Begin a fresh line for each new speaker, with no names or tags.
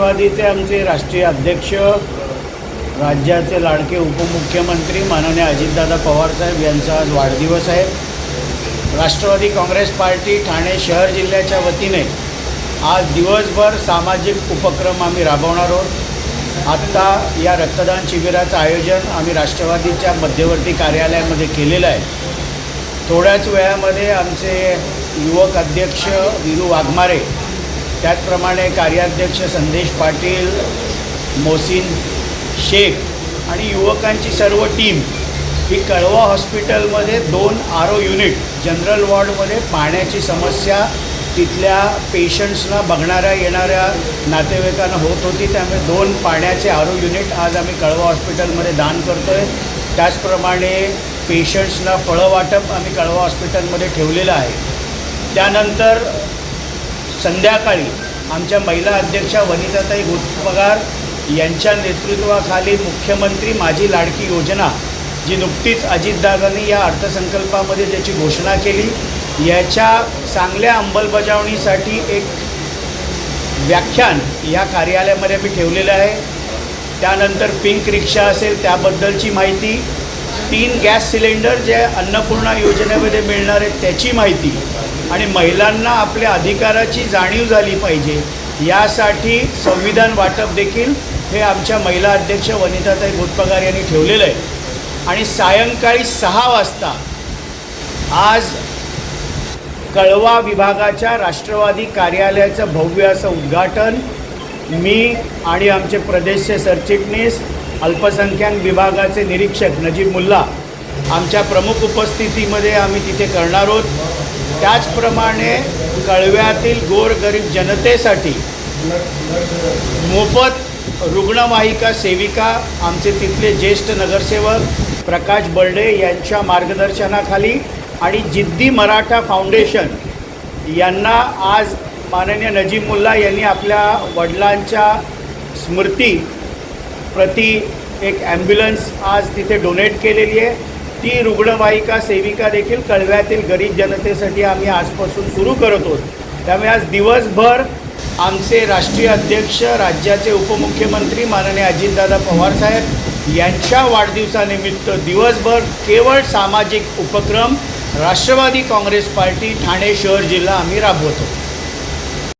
राष्ट्रवादीचे आमचे राष्ट्रीय अध्यक्ष राज्याचे लाडके उपमुख्यमंत्री माननीय अजितदादा पवारसाहेब यांचा आज वाढदिवस आहे. राष्ट्रवादी काँग्रेस पार्टी ठाणे शहर जिल्ह्याच्या वतीने आज दिवसभर सामाजिक उपक्रम आम्ही राबवणार आहोत. आत्ता या रक्तदान शिबिराचं आयोजन आम्ही राष्ट्रवादीच्या मध्यवर्ती कार्यालयामध्ये केलेलं आहे. थोड्याच वेळामध्ये आमचे युवक अध्यक्ष विरू वाघमारे त्याचप्रमाणे कार्याध्यक्ष संदेश पाटील मोसिन शेख आणि युवकांची सर्व टीम ही कळवा हॉस्पिटलमध्ये दोन आरो युनिट जनरल वॉर्डमध्ये पाण्याची समस्या तिथल्या पेशंट्सना बघणाऱ्या येणाऱ्या नातेवाईकांना होत होती त्यामुळे दोन पाण्याचे आरो युनिट आज आम्ही कळवा हॉस्पिटलमध्ये दान करतो आहे त्याचप्रमाणे पेशंट्सना फळं वाटप आम्ही कळवा हॉस्पिटलमध्ये ठेवलेलं आहे. त्यानंतर संध्याकाळी आमच्या महिला अध्यक्षा वनिताताई घोटपगार यांच्या नेतृत्वाखाली मुख्यमंत्री माझी लाडकी योजना जी नुकतीच अजितदादांनी या अर्थसंकल्पामध्ये ज्याची घोषणा केली. याच्या चांगल्या अंमलबजावणीसाठी एक व्याख्यान या कार्यालयामध्ये मी ठेवलेलं आहे. त्यानंतर पिंक रिक्षा असेल त्याबद्दलची माहिती तीन गॅस सिलेंडर जे अन्नपूर्णा योजनेमध्ये मिळणार आहेत त्याची माहिती आणि महिलांना आपल्या अधिकाराची जाणीव झाली पाहिजे. यासाठी संविधान वाटप देखील हे आमच्या महिला अध्यक्ष वनिताताई घोटपगार यांनी ठेवलेलं आहे. आणि सायंकाळी सहा वाजता आज कळवा विभागाच्या राष्ट्रवादी कार्यालयाचं भव्य असं उद्घाटन मी आणि आमचे प्रदेशचे सरचिटणीस अल्पसंख्याक विभागाचे निरीक्षक नजीब मुल्ला आमच्या प्रमुख उपस्थितीमध्ये आम्ही तिथे करणार आहोत. त्याचप्रमाणे कळव्यातील गोरगरीब जनतेसाठी मोफत रुग्णवाहिका सेविका आमचे तिथले ज्येष्ठ नगरसेवक प्रकाश बर्डे यांच्या मार्गदर्शनाखाली आणि जिद्दी मराठा फाउंडेशन यांना आज माननीय नजीब मुल्ला यांनी आपल्या वडिलांच्या स्मृती प्रति एक ॲम्ब्युलन्स आज तिथे डोनेट केलेली आहे. ती रुग्णवाहिका सेविका देखील कळव्यातील गरीब जनतेसाठी आम्ही आजपासून सुरू करत आहोत. त्यामुळे आज दिवसभर आमचे राष्ट्रीय अध्यक्ष राज्याचे उपमुख्यमंत्री माननीय अजितदादा पवारसाहेब यांच्या वाढदिवसानिमित्त दिवसभर केवळ सामाजिक उपक्रम राष्ट्रवादी काँग्रेस पार्टी ठाणे शहर जिल्हा आम्ही राबवतो.